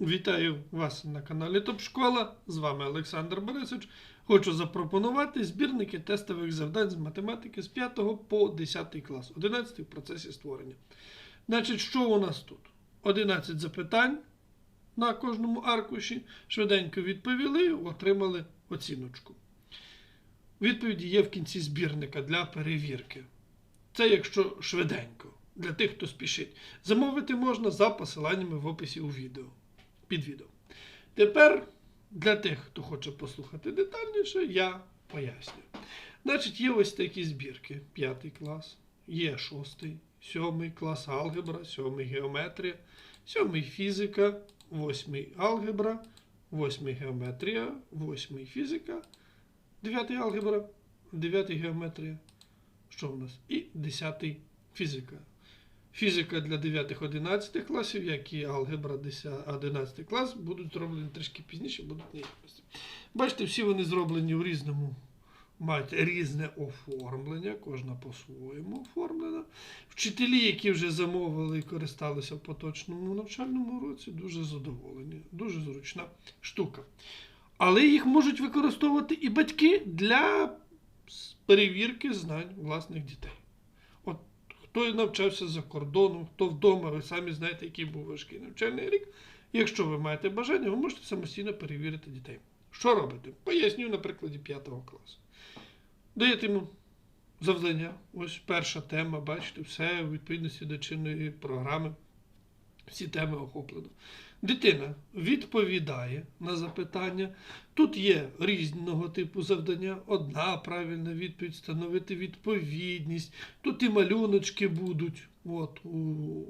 Вітаю вас на каналі Топ Школа. З вами Олександр Борисович. Хочу запропонувати збірники тестових завдань з математики з 5 по 10 клас, 11 в процесі створення. Значить, що у нас тут? 11 запитань на кожному аркуші. Швиденько відповіли, отримали оціночку. Відповіді є в кінці збірника для перевірки. Це якщо швиденько, для тих, хто спішить. Замовити можна за посиланнями в описі у відео. Під відео. Тепер для тих, хто хоче послухати детальніше, я поясню. Значить, є ось такі збірки: 5 клас, є 6, 7 клас алгебра, 7 геометрія, 7 фізика, 8 алгебра, 8 геометрія, 8 фізика, 9 алгебра, 9 геометрія. Що в нас? І 10 фізика. Фізика для 9-11 класів, як і алгебра 10-11 клас, будуть зроблені трішки пізніше, будуть неякості. Бачите, всі вони зроблені в різному, мають різне оформлення, кожна по-своєму оформлена. Вчителі, які вже замовили і користалися в поточному навчальному році, дуже задоволені, дуже зручна штука. Але їх можуть використовувати і батьки для перевірки знань власних дітей. Хто навчався за кордоном, хто вдома, ви самі знаєте, який був важкий навчальний рік. Якщо ви маєте бажання, ви можете самостійно перевірити дітей. Що робите? Поясню на прикладі 5 класу. Даєте йому завдання. Ось перша тема, бачите, все у відповідності до чинної програми. Всі теми охоплено. Дитина відповідає на запитання. Тут є різного типу завдання. Одна правильна відповідь, встановити відповідність. Тут і малюночки будуть, от, у,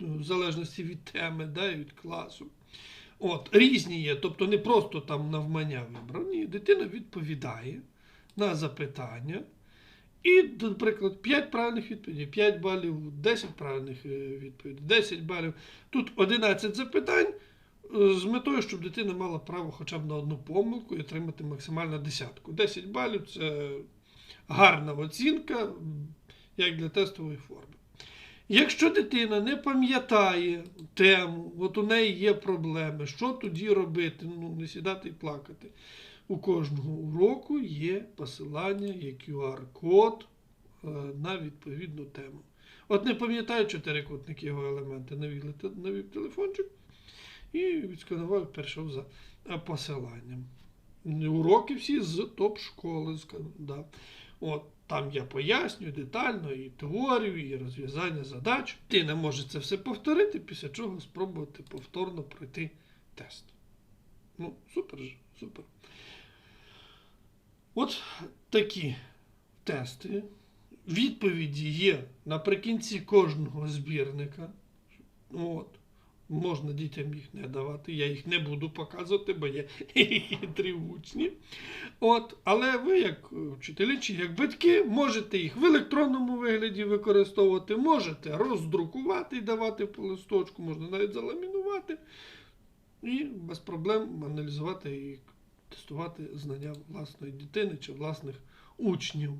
в залежності від теми, да, від класу. От, різні є, тобто не просто там навмання вибрав. Ні, дитина відповідає на запитання. І, наприклад, 5 правильних відповідей, 5 балів, 10 правильних е, відповідей, 10 балів. Тут 11 запитань е, з метою, щоб дитина мала право хоча б на одну помилку і отримати максимально десятку. 10 балів це гарна оцінка, як для тестової форми. Якщо дитина не пам'ятає тему, от у неї є проблеми, що тоді робити? Ну, не сідати і плакати. У кожного уроку є посилання, є QR-код е, на відповідну тему. От не пам'ятаю чотирикутник його елементи, навів, телефончик і відсканував, перейшов за е, посиланням. Уроки всі з топ-школи. Да. От, там я пояснюю детально і теорію, і розв'язання задач. Ти не може це все повторити, після чого спробувати повторно пройти тест. Ну, супер же, супер. От такі тести. Відповіді є наприкінці кожного збірника. От. Можна дітям їх не давати, я їх не буду показувати, бо є хитрі учні. От. Але ви, як вчителі чи як батьки, можете їх в електронному вигляді використовувати, можете роздрукувати і давати по листочку, можна навіть заламінувати. І без проблем аналізувати і тестувати знання власної дитини чи власних учнів.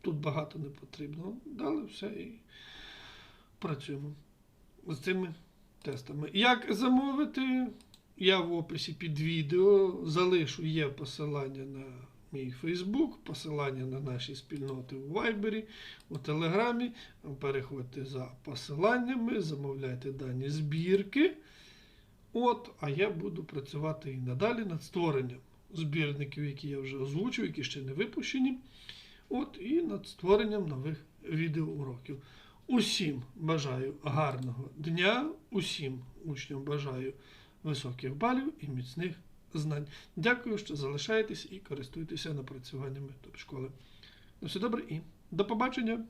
Тут багато не потрібно. Дали все і працюємо з цими тестами. Як замовити? Я в описі під відео залишу є посилання на мій Фейсбук, посилання на наші спільноти у Вайбері, у Телеграмі. Переходьте за посиланнями, замовляйте дані збірки. От, а я буду працювати і надалі над створенням збірників, які я вже озвучив, які ще не випущені. От, і над створенням нових відеоуроків. Усім бажаю гарного дня, усім учням бажаю високих балів і міцних знань. Дякую, що залишаєтесь і користуєтеся напрацюваннями топ школи. На все добре і до побачення!